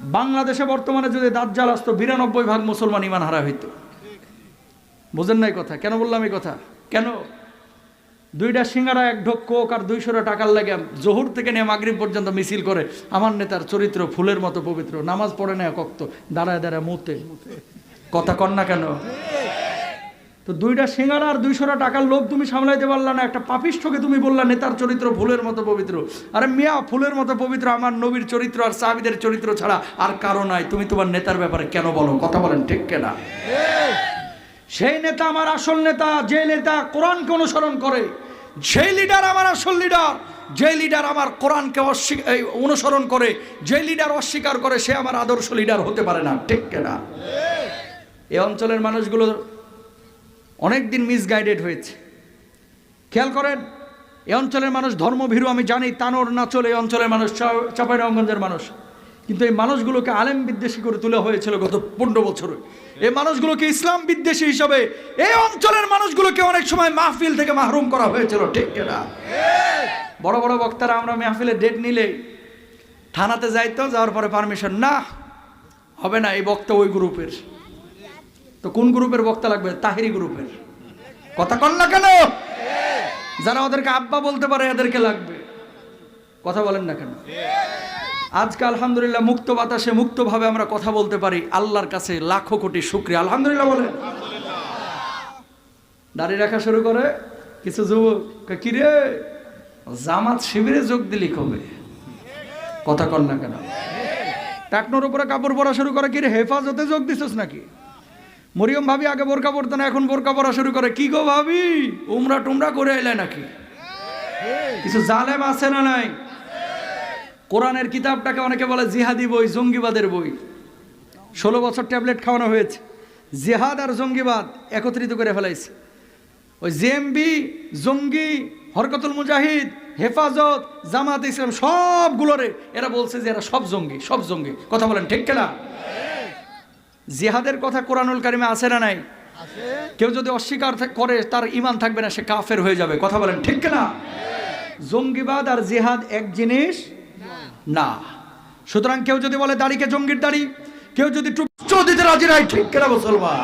বাংলাদেশে বর্তমানে যদি দাজ্জাল আসতো, বিরানব্বই ভাগ মুসলমান ইমান হারা হইত। বুঝেন নাই কথা? কেন বললাম এই কথা? কেন? দুইটা সিঙ্গারা, এক ঢোক কোক আর দুইশোটা টাকার লাগে জহুর থেকে নিয়ে মাগরিব পর্যন্ত মিছিল করে আমার নেতার চরিত্র ফুলের মতো পবিত্র। নামাজ পড়ে নেয় কক্ত, দাঁড়ায় দাঁড়ায় মুতে। কথা কন না কেন? তো দুইটা সিঙ্গারা আর দুইশোটা টাকার লোভ তুমি সামলাইতে পারলা না, একটা পাপিষ্ঠকে তুমি বললা, নেতার চরিত্র ফুলের মতো পবিত্র। আরে মিয়া, ফুলের মতো পবিত্র, আমার নবীর চরিত্র আর সাহাবিদের চরিত্র ছাড়া আর কারও নাই। তুমি তোমার নেতার ব্যাপারে কেন বলো? কথা বলেন ঠিক কেনা? সেই নেতা আমার আসল নেতা, যে নেতা কোরআনকে অনুসরণ করে সেই লিডার আমার আসল লিডার যে লিডার আমার কোরআনকে অনুসরণ করে যে লিডার অস্বীকার করে, সে আমার আদর্শ লিডার হতে পারে না, ঠিক কেনা? এই অঞ্চলের মানুষগুলো অনেক দিন মিসগাইডেড হয়েছে। খেয়াল করেন এই অঞ্চলের মানুষ ধর্মভীরু, আমি জানি তানোর না চলে এই অঞ্চলের মানুষ চাপাইরঙ্গঞ্জের মানুষ। কিন্তু এই মানুষগুলোকে আলেম বিদ্বেষী করে তোলা হয়েছিল গত পনেরো বছরে। এই মানুষগুলোকে ইসলাম বিদ্বেষী হিসাবে এই অঞ্চলের মানুষগুলোকে অনেক সময় মাহফিল থেকে মাহরুম করা হয়েছিল, ঠিক না বড় বড় বক্তারা, আমরা মাহফিলে ডেট নিলে থানাতে যাইতো, যাওয়ার পরে পারমিশন না, হবে না, এই বক্তা ওই গ্রুপের তো কোন গ্রুপের বক্তা লাগবে? তাহিরি গ্রুপের। কথা কন না কেন? যারা ওদেরকে আব্বা বলতে পারে এদেরকে লাগবে। কথা বলেন না কেন? আজকে আলহামদুলিল্লাহ মুক্ত বাতাসে মুক্তভাবে আমরা কথা বলতে পারি। আল্লাহর কাছে লাখো কোটি শুক্রিয়া। আলহামদুলিল্লাহ বলেন। দাঁড়িয়ে রাখা শুরু করে। কিছু যুবক কয়, কি রে? জামাত শিবিরে যোগ দিলি কবে? কথা কন না কেন? টাকনোর উপরে কাপড় পরা শুরু করে। কি রে হেফাজতে যোগ দিছিস নাকি? মরিয়ম ভাবি আগে বোরকা পরতো না, এখন বোরকা পরা শুরু করে। কি গো ভাবি? উমরা টুমরা করে এলে নাকি? কিছু জালেম আছে না নাই? কোরআনের কিতাবটাকে অনেকে বলে জিহাদি বই, জঙ্গিবাদের বই। ষোলো বছর ট্যাবলেট খাওয়ানো হয়েছে। জিহাদ আর জঙ্গিবাদ একত্রিত করে ফেলাইছে। ওই জেএমবি, জঙ্গি, হরকতুল মুজাহিদ, হেফাজত, জামাত ইসলাম সবগুলোরে এরা বলছে যে এরা সব জঙ্গি সব জঙ্গি। কথা বলেন ঠিক কেনা? জিহাদের কথা কোরআনুল কারিমে আছে না নাই? কেউ যদি অস্বীকার করে তার ইমান থাকবে না সে কাফের হয়ে যাবে। কথা বলেন ঠিক না জঙ্গিবাদ আর জিহাদ এক জিনিস? না। সুতরাং কেউ যদি বলে দাড়িকে জঙ্গির দাড়ি কেউ যদি টুপ দিতে রাজি নাই ঠিক কেনা মুসলমান?